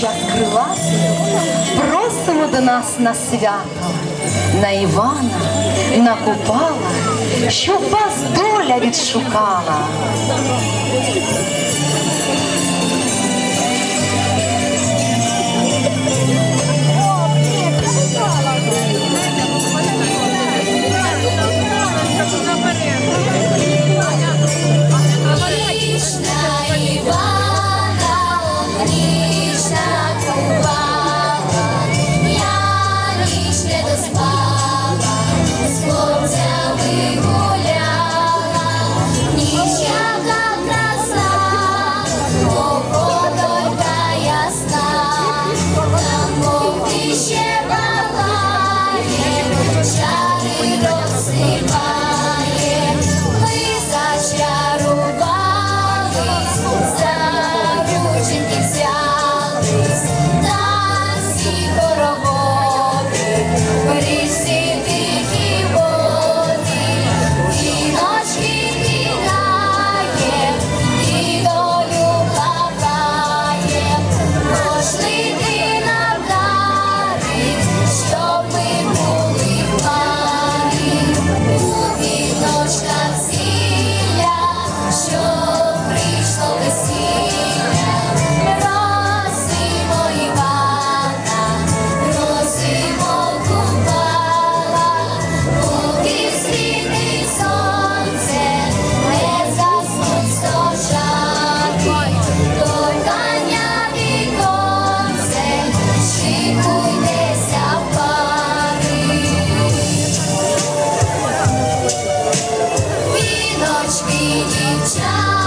час крилатий, просимо до нас на свято, на Івана, на Купала, щоб вас доля відшукала. дівчата.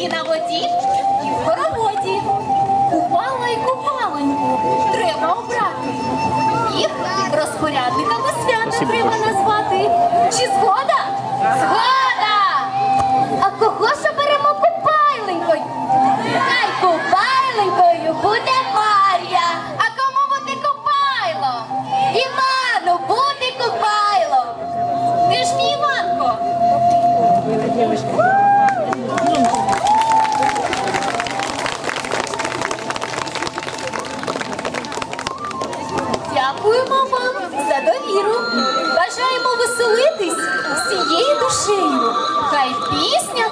і на воді, і в хороводі. Купала і купаленьку треба обрати. Їх розпорядниками свята треба назвати. Чи згода? Згода! А кого ж Хай пісня.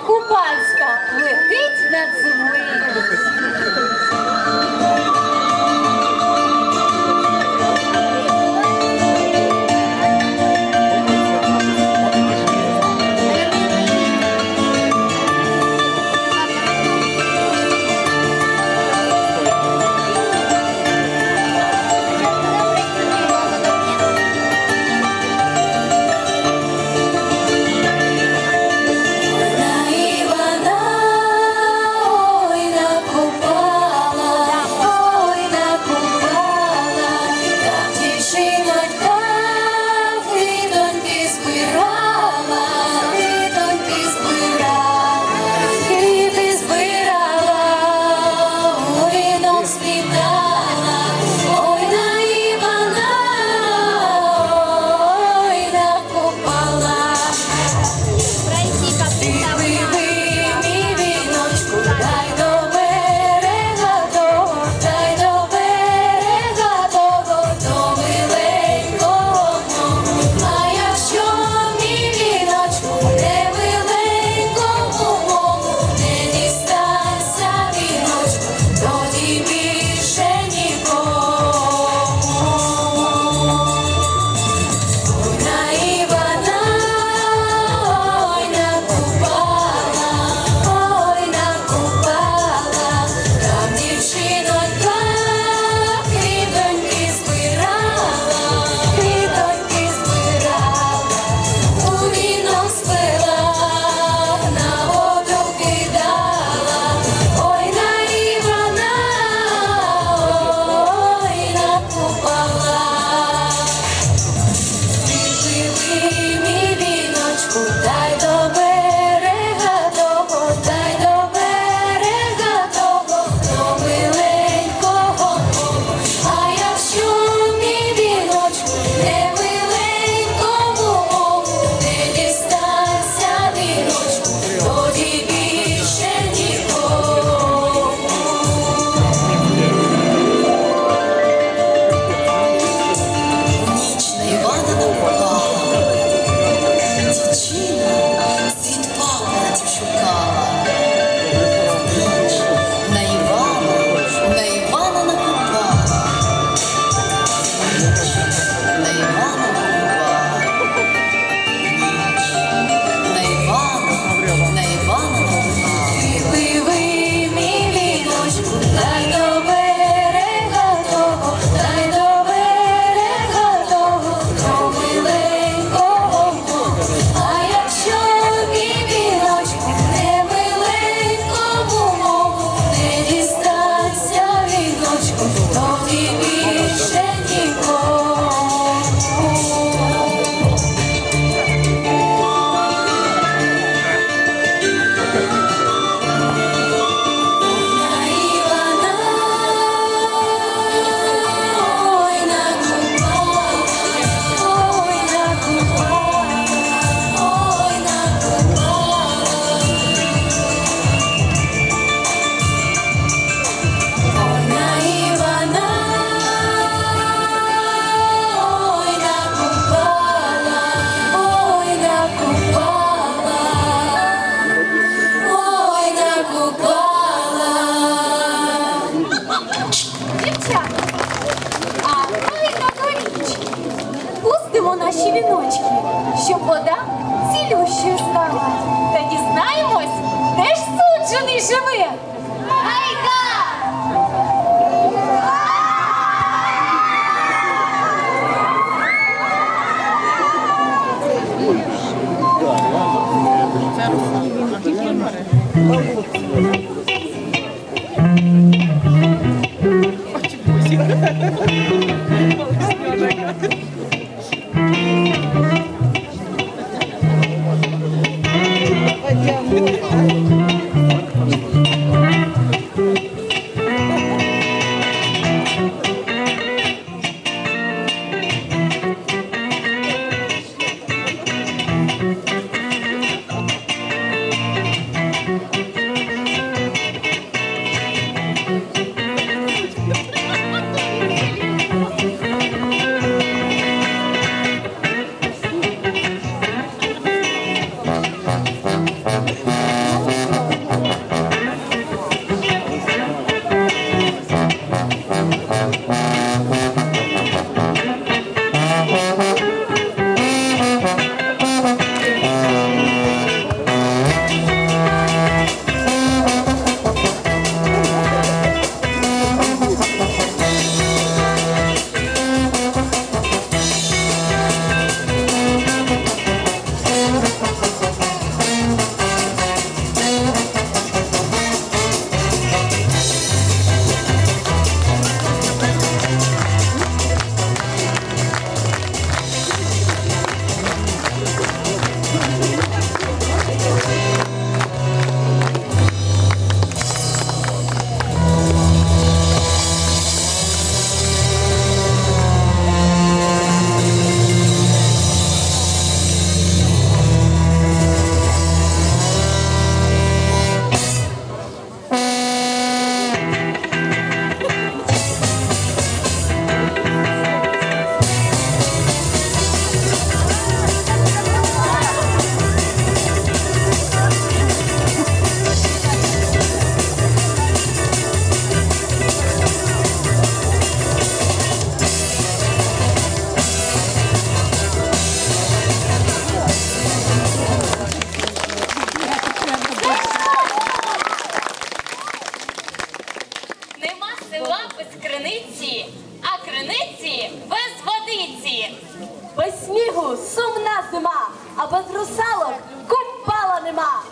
Сумна зима, а без русалок купала нема.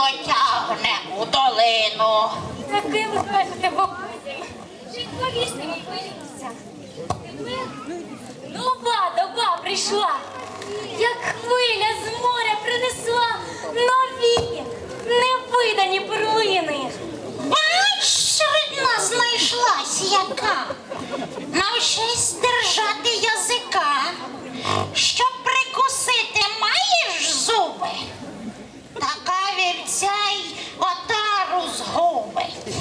воно тягне у долину. Таки кажете, бабусі. Жінко вісні випилюється. Тепер ну, нова доба прийшла, як хвиля з моря принесла нові, невидані перлини. Бач, серед знайшлась яка. Навчись держати язика, щоб прикусити маєш зуби. Вівця й отару згубить.